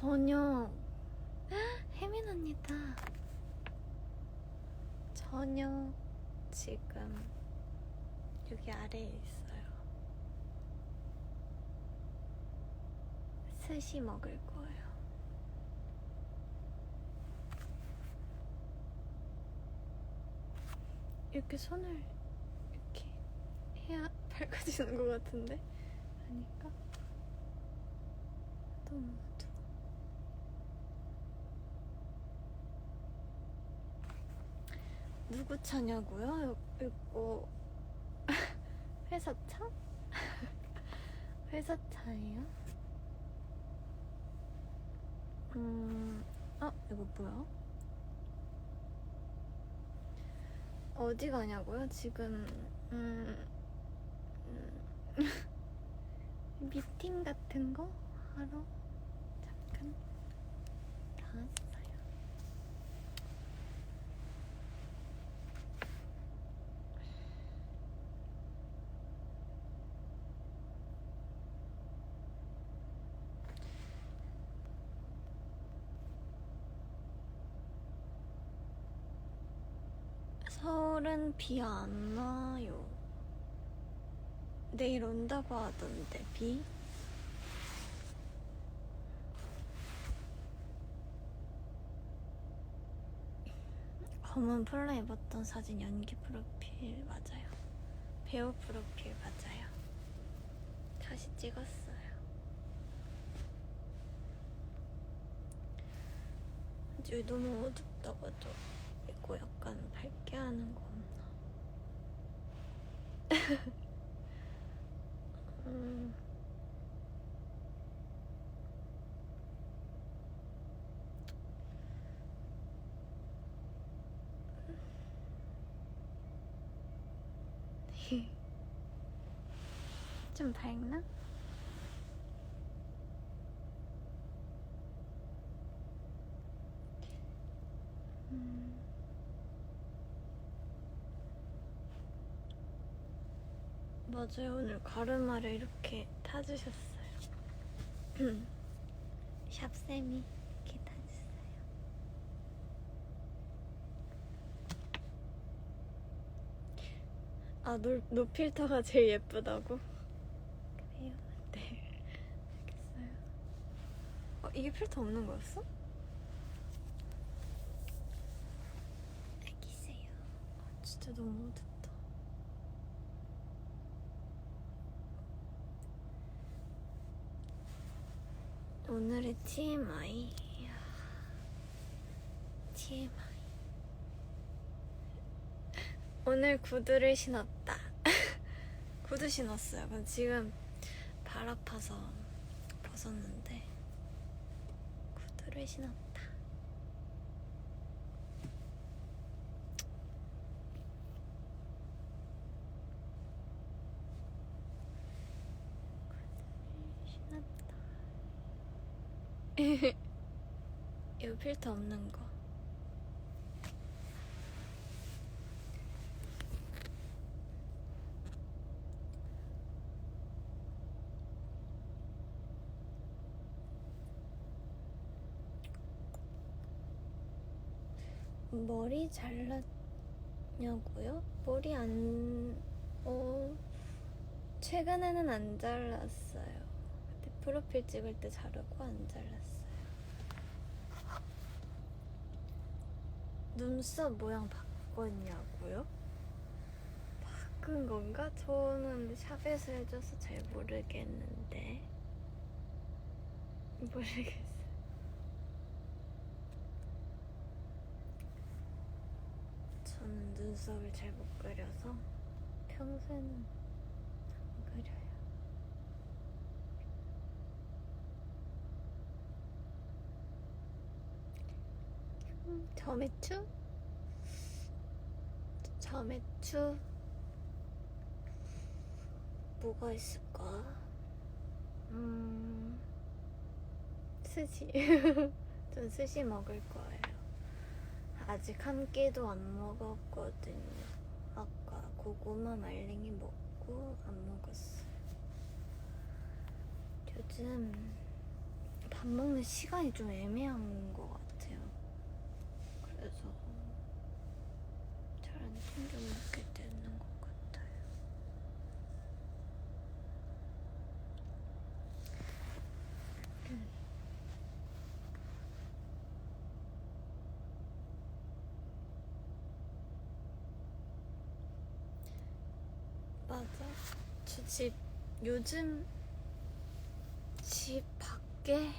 전혀 혜민 언니다. 전혀 지금 여기 아래에 있어요. 스시 먹을 거예요. 이렇게 손을 이렇게 해야 밝아지는 것 같은데 아닌가? 너무 어두워. 누구 차냐고요? 이거 회사 차? 회사 차예요? 음, 아 이거 뭐야? 어디 가냐고요? 지금 음, 음 미팅 같은 거 하러 잠깐 나왔어요. 서울은 비 안 와요. 내일 온다고 하던데 비? 검은 폴라 입었던 사진 연기 프로필 맞아요. 배우 프로필 맞아요. 다시 찍었어요. 여기 너무 어둡다고도 이거 약간 밝게 하는 거 없나? 음. 좀 밝나? 음. 맞아요. 오늘 가르마를 이렇게 타주셨어요. 샵쌤이 이렇게 타주세요. 아, 노, 노 필터가 제일 예쁘다고? 그래요? 네. 알겠어요. 어, 이게 필터 없는 거였어? 알겠어요. 아, 진짜 너무 어둡다. 오늘의 TMI. TMI. 오늘 구두를 신었다. 구두 신었어요. 근데 지금 발 아파서 벗었는데 구두를 신었다. 구두를 신었다. 이거 필터 없는 거. 머리 잘랐냐고요? 머리 안, 어, 최근에는 안 잘랐어요. 프로필 찍을 때 자르고 안 잘랐어요. 눈썹 모양 바꿨냐고요? 바꾼 건가? 저는 샵에서 해줘서 잘 모르겠는데. 모르겠어요. 저는 눈썹을 잘 못 그려서 평소에는 안 그려요. 음, 점액추? 점액추? 뭐가 있을까? 음, 스시. 전 스시 먹을 거예요. 아직 한 끼도 안 먹었거든요. 아까 고구마 말랭이 먹고 안 먹었어요. 요즘 밥밥 먹는 시간이 좀 애매한 것 같아요. 그래서 잘 안 챙겨 먹게 되는 것 같아요. 음. 맞아. 저 집 요즘 집 밖에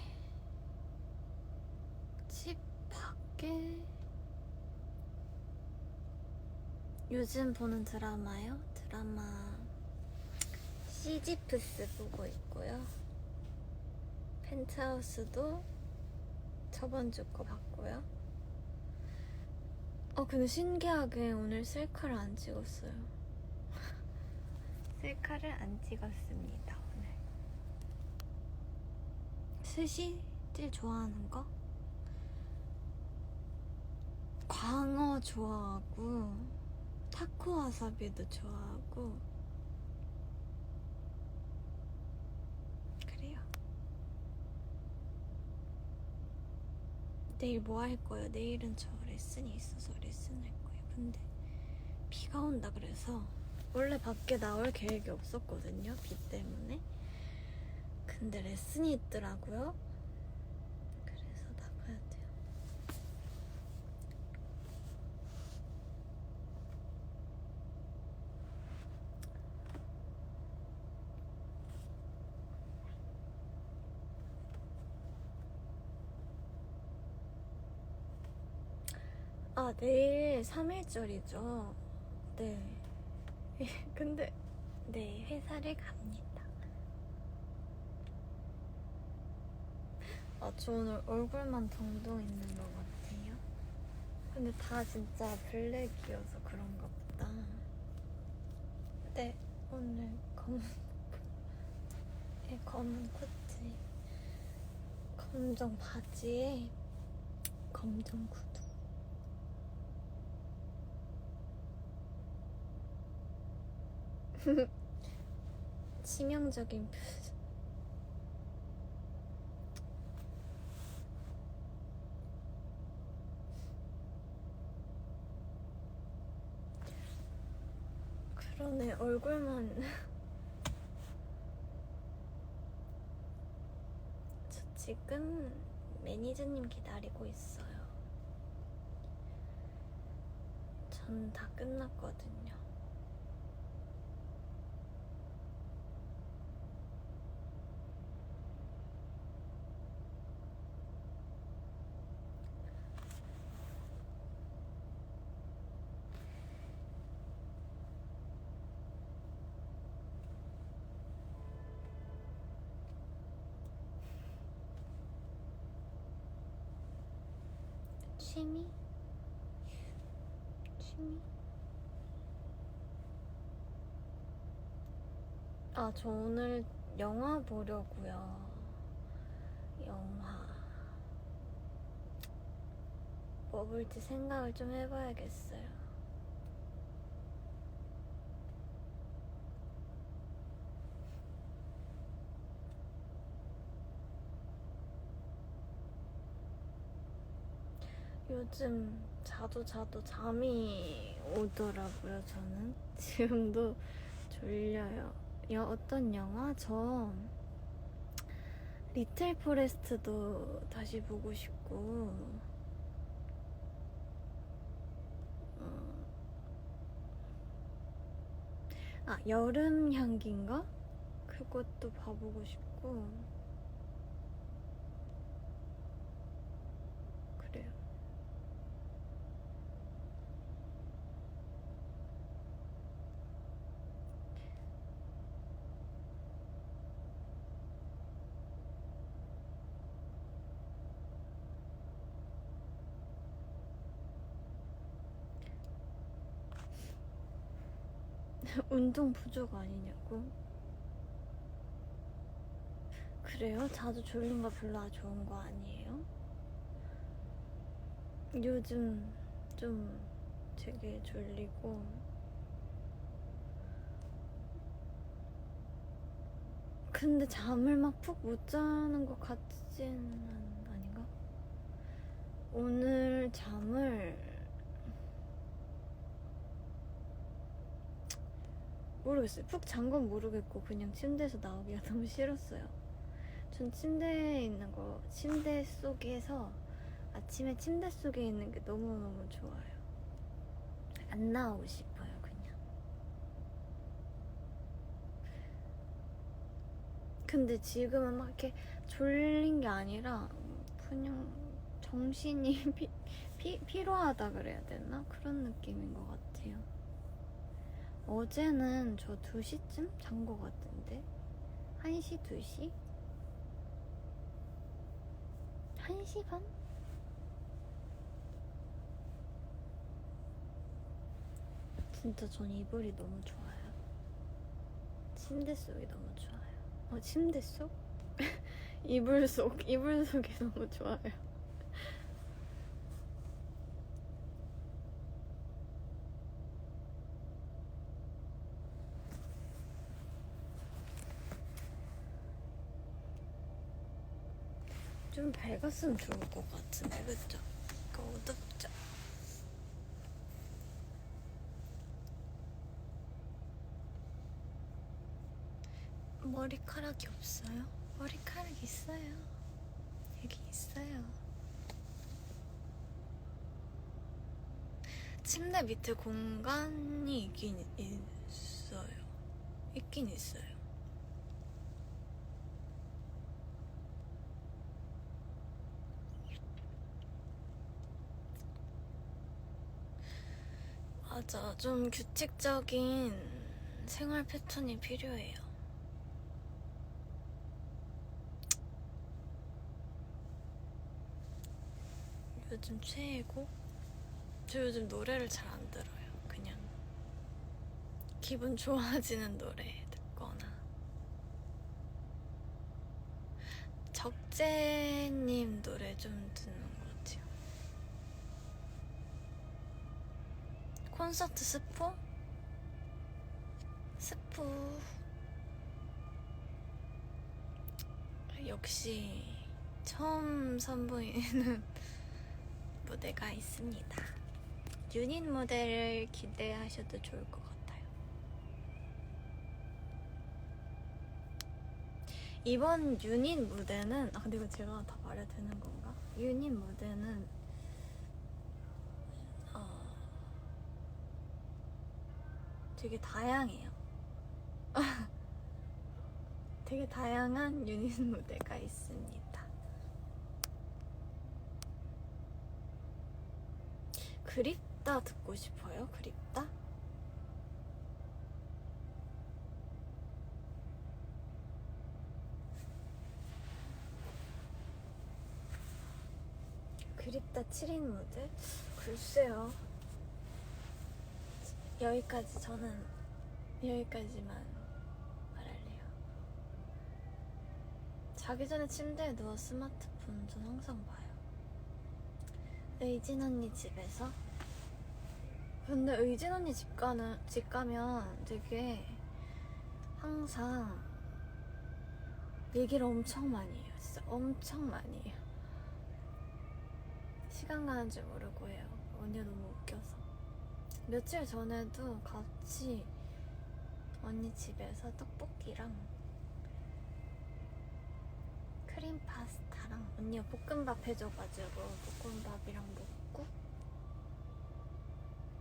집 밖에 요즘 보는 드라마요? 드라마 시지프스 보고 있고요. 펜트하우스도 저번 주 거 봤고요. 어 근데 신기하게 오늘 셀카를 안 찍었어요. 셀카를 안 찍었습니다 오늘. 스시 제일 좋아하는 거? 광어 좋아하고 타코 와사비도 좋아하고 그래요. 내일 뭐 할 거예요? 내일은 저 레슨이 있어서 레슨 할 거예요. 근데 비가 온다 그래서 원래 밖에 나올 계획이 없었거든요. 비 때문에. 근데 레슨이 있더라고요. 그래서 나가야 돼요. 아, 내일 3일절이죠. 네. 근데, 네, 회사를 갑니다. 아, 저 오늘 얼굴만 동동 있는 것 같아요. 근데 다 진짜 블랙이어서 그런가 보다. 네, 오늘 검은, 네, 검은 코트, 검정 바지에 검정 구 치명적인 표정. 그러네 얼굴만. 저 지금 매니저님 기다리고 있어요. 전 다 끝났거든요 취미? 취미? 아, 저 오늘 영화 보려고요. 영화. 뭐 볼지 생각을 좀 해봐야겠어요. 요즘 자도 자도 잠이 오더라고요, 저는. 지금도 졸려요. 여, 어떤 영화? 저 리틀 포레스트도 다시 보고 싶고 어, 아 여름 향기인가? 그것도 봐보고 싶고 그래요. 운동 부족 아니냐고? 그래요? 자주 졸린 거 별로 아- 좋은 거 아니에요? 요즘 좀 되게 졸리고 근데 잠을 막 푹 못 자는 것 같지는 아닌가? 오늘 잠을 모르겠어요. 푹 잔 건 모르겠고 그냥 침대에서 나오기가 너무 싫었어요. 전 침대에 있는 거 침대 속에서 아침에 침대 속에 있는 게 너무너무 좋아요. 안 나오고 싶어요, 그냥. 근데 지금은 막 이렇게 졸린 게 아니라 그냥 정신이 피, 피, 피로하다 그래야 되나? 그런 느낌인 것 같아요. 어제는 저 2시쯤 잔 것 같은데? 1시, 2시? 1시 반? 진짜 전 이불이 너무 좋아요. 침대 속이 너무 좋아요. 어, 침대 속? 이불 속, 이불 속이 너무 좋아요. 좀 밝았으면 좋을 것 같은데, 그죠? 그 어둡죠? 머리카락이 없어요? 머리카락 있어요. 여기 있어요. 침대 밑에 공간이 있긴 있어요. 있긴 있어요. 맞아. 좀 규칙적인 생활 패턴이 필요해요. 요즘 최애곡? 저 요즘 노래를 잘 안 들어요. 그냥 기분 좋아지는 노래 듣거나. 적재님 노래 좀 듣는 것 같아요. 콘서트 스포? 스포. 역시 처음 선보이는 무대가 있습니다. 유닛 무대를 기대하셔도 좋을 것 같아요. 이번 유닛 무대는 아 근데 이거 제가 다 말해도 되는 건가? 유닛 무대는 어, 되게 다양해요. 되게 다양한 유닛 무대가 있습니다. 그립다 듣고 싶어요? 그립다? 그립다 7인 무대? 글쎄요. 여기까지 저는 여기까지만 말할래요. 자기 전에 침대에 누워 스마트폰 전 항상 봐요. 의진 언니 집에서? 근데 의진 언니 집 가는 집 가면 되게 항상 얘기를 엄청 많이 해요. 진짜 엄청 많이 해요. 시간 가는 줄 모르고 해요. 언니가 너무. 며칠 전에도 같이 언니 집에서 떡볶이랑 크림 파스타랑 언니가 볶음밥 해줘가지고 볶음밥이랑 먹고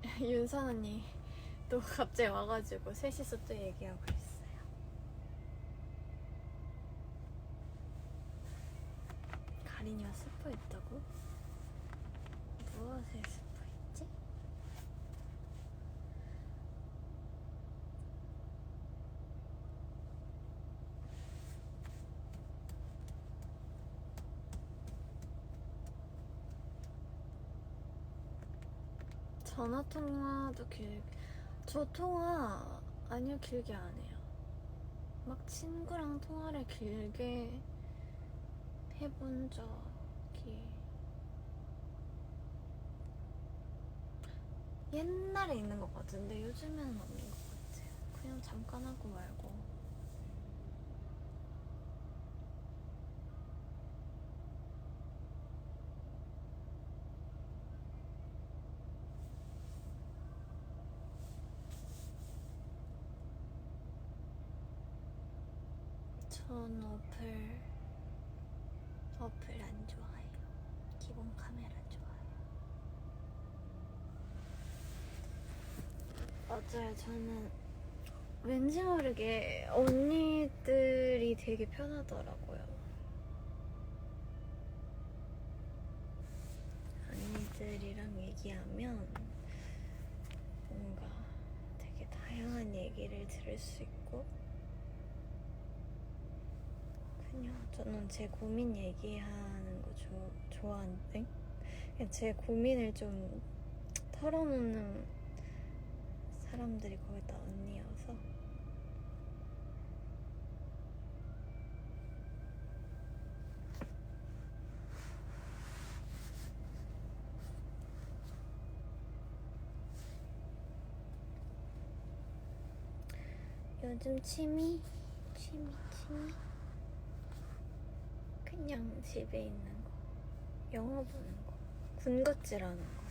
윤선 언니 또 갑자기 와가지고 셋이서 또 얘기하고 있어요. 가린이와 스포했다고? 무엇에 스포했지? 전화 통화도 길, 저 통화 아니요 길게 안 해요. 막 친구랑 통화를 길게 해본 적이 옛날에 있는 것 같은데 요즘에는 없는 것 같아요. 그냥 잠깐 하고 말고. 전 어플 어플 안 좋아해요. 기본 카메라 좋아해요. 맞아요. 저는 왠지 모르게 언니들이 되게 편하더라고요. 언니들이랑 얘기하면 뭔가 되게 다양한 얘기를 들을 수 있고 그냥 저는 제 고민 얘기하는 거 조, 좋아하는데 제 고민을 좀 털어놓는 사람들이 거의 다 언니여서 요즘 취미? 취미, 취미? 그냥 집에 있는 거. 영화 보는 거. 군것질 하는 거.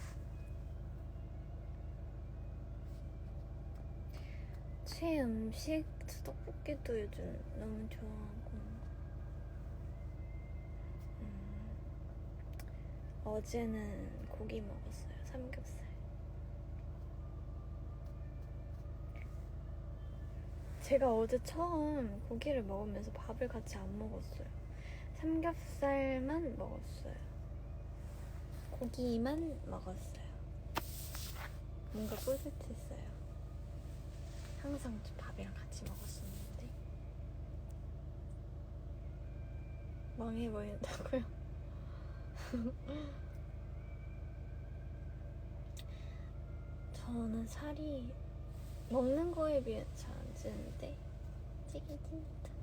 최 음식? 떡볶이도 요즘 너무 좋아하고. 음, 어제는 고기 먹었어요. 삼겹살. 제가 어제 처음 고기를 먹으면서 밥을 같이 안 먹었어요. 삼겹살만 먹었어요. 고기만 먹었어요. 뭔가 뿌듯했어요. 항상 밥이랑 같이 먹었었는데. 망해 보인다고요? 저는 살이 먹는 거에 비해 잘 안 찌는데 찌긴 찐다.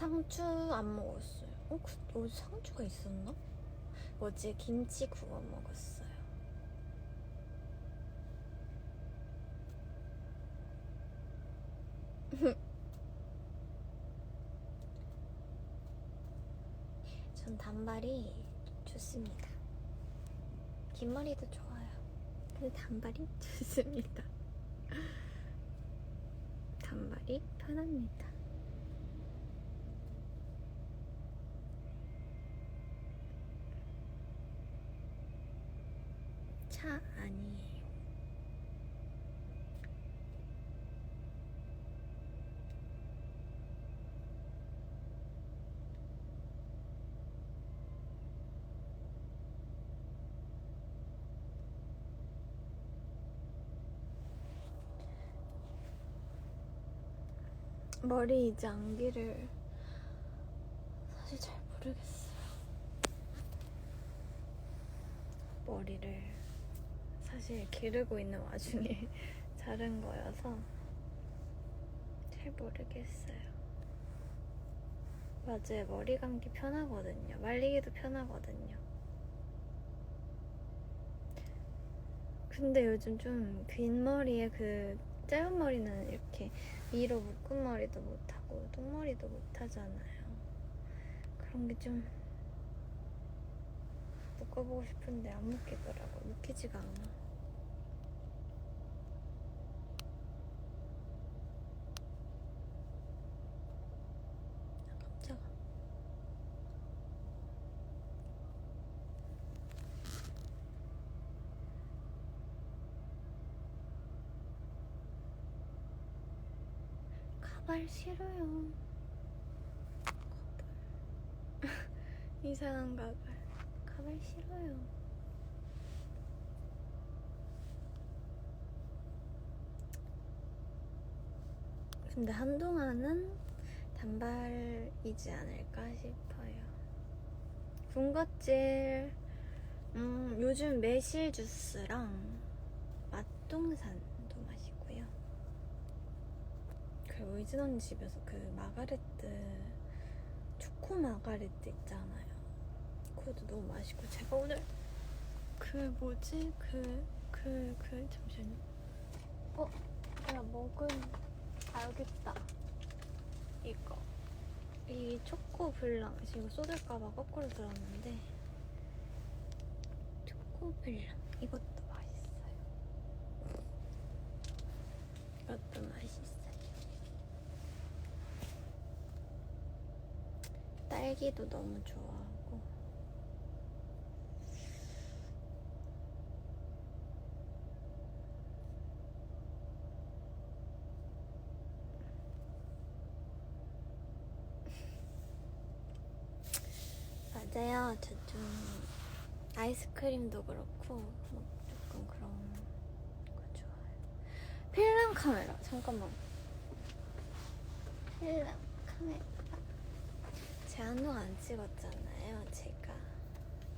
상추 안 먹었어요. 어, 그, 어 상추가 있었나? 어제 김치 구워 먹었어요. 전 단발이 좋습니다. 긴 머리도 좋아요. 근데 단발이 좋습니다. 단발이 편합니다. 차 아니에요. 머리 이제 안기를 사실 잘 모르겠어요. 머리를 사실 기르고 있는 와중에 자른 거여서 잘 모르겠어요. 맞아요. 머리 감기 편하거든요. 말리기도 편하거든요. 근데 요즘 좀 긴 머리에 그 짧은 머리는 이렇게 위로 묶은 머리도 못하고 똥머리도 못하잖아요. 그런 게 좀 묶어보고 싶은데 안 묶이더라고. 묶이지가 않아. 아, 가발 싫어요. 가발. 이상한 가발. 가발 싫어요. 근데 한동안은 단발이지 않을까 싶어요. 군것질, 음, 요즘 매실 주스랑 맛동산도 마시고요. 의진 언니 집에서 그 마가레트, 초코 마가레트 있잖아요. 그것도 너무 맛있고 제가 오늘 그 뭐지 그 그그 잠시만요. 어 내가 먹은 있다. 이거 이 초코 블랑 지금 쏟을까봐 거꾸로 들었는데 초코 블랑 이것도 맛있어요. 딸기도 너무 좋아하고 맞아요. 저 좀 아이스크림도 그렇고 뭐 조금 그런 거 좋아해요. 필름 카메라 잠깐만. 필름 카메라. 제 한동 안 찍었잖아요. 제가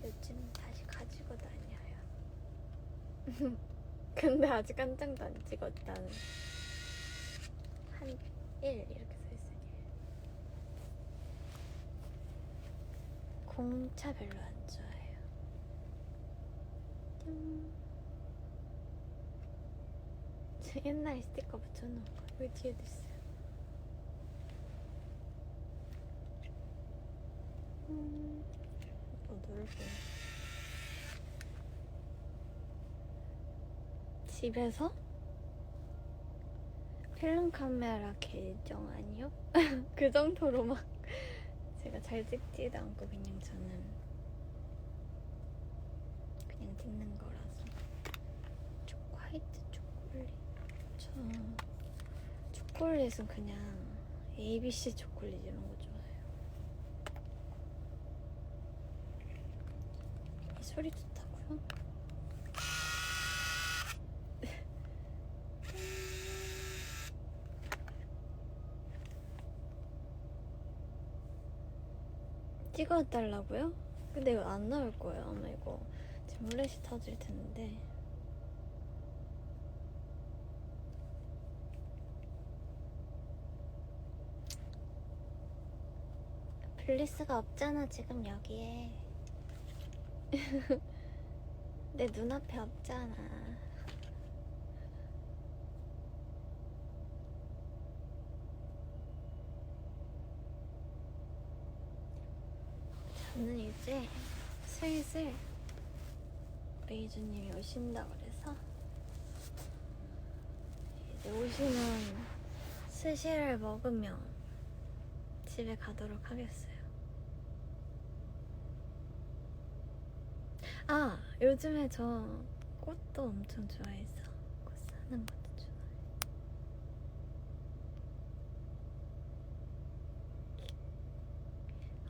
요즘 다시 가지고 다녀요. 근데 아직 한 장도 안 찍었다는 한 1 이렇게 써 있어요. 공차 별로 안 좋아해요. 옛날에 스티커 붙여놓은 거 여기 뒤에도 있어 넓어. 집에서 필름 카메라 계정 아니요? 그 정도로 막 제가 잘 찍지도 않고 그냥 저는 그냥 찍는 거라서 초 화이트 초콜릿 저 초콜릿은 그냥 ABC 초콜릿 이런 거좋아해요 이 소리 좋다고요? 찍어달라고요? 근데 이거 안 나올 거예요. 아마 이거 지금 플래시 터질 텐데. 블리스가 없잖아 지금 여기에. 내 눈앞에 없잖아. 저는 이제 슬슬 레이즈님이 오신다 그래서 이제 오시면 스시를 먹으며 집에 가도록 하겠어요. 아 요즘에 저 꽃도 엄청 좋아해서 꽃 사는 것도 좋아해요.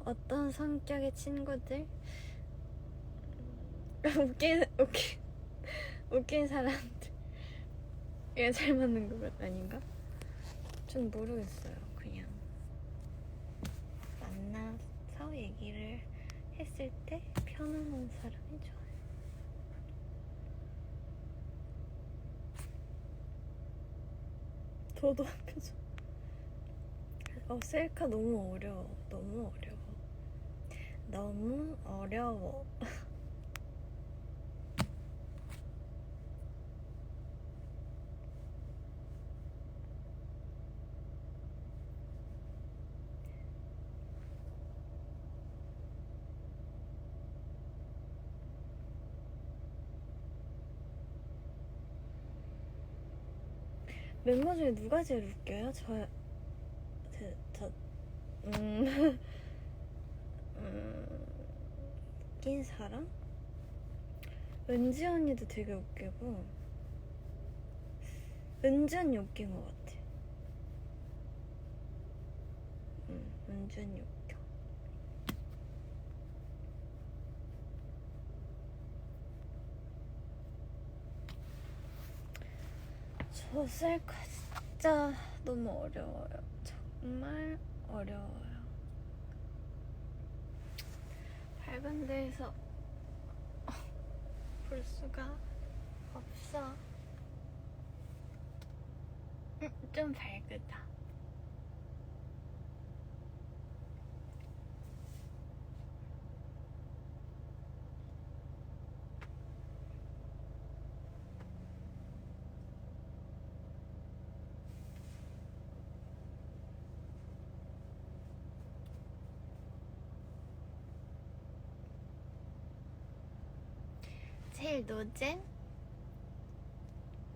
어떤 성격의 친구들? 웃긴 웃긴 웃긴 사람들 이게 잘 맞는 거 아닌가? 전 모르겠어요. 그냥 만나서 얘기를 했을 때 편안한 사람이 좋아 요. 저도 표정. 어 셀카 너무 어려워. 너무 어려워. 너무 어려워. 멤버 중에 누가 제일 웃겨요? 저, 저, 저 음, 음, 웃긴 사람? 은지 언니도 되게 웃기고, 은지 언니 웃긴 것 같아. 응, 은지 언니 웃 셀카 진짜 너무 어려워요. 정말 어려워요. 밝은 데에서 볼 수가 없어. 음, 좀 밝다. 제일 노잼?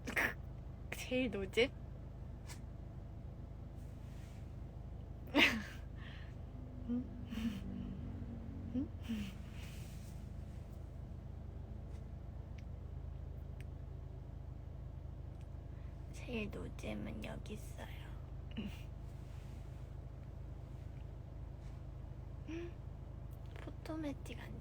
제일 노잼? 음? 제일 노잼은 여기 있어요. 포토매틱 안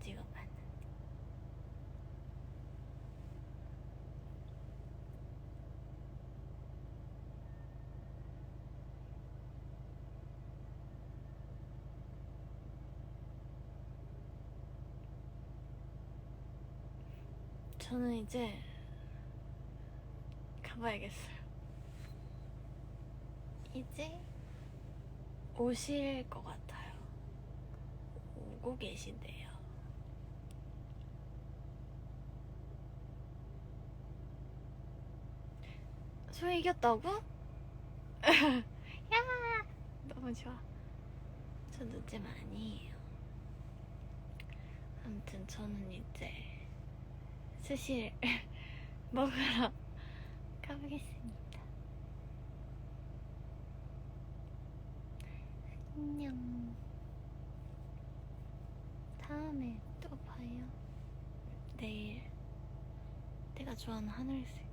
저는 이제 가봐야겠어요. 이제 오실 것 같아요. 오고 계신데요. 저 이겼다고? 야! 너무 좋아. 저 늦짐 아니에요. 아무튼 저는 이제 스시를 먹으러 가보겠습니다. 안녕. 다음에 또 봐요. 내일 내가 좋아하는 하늘색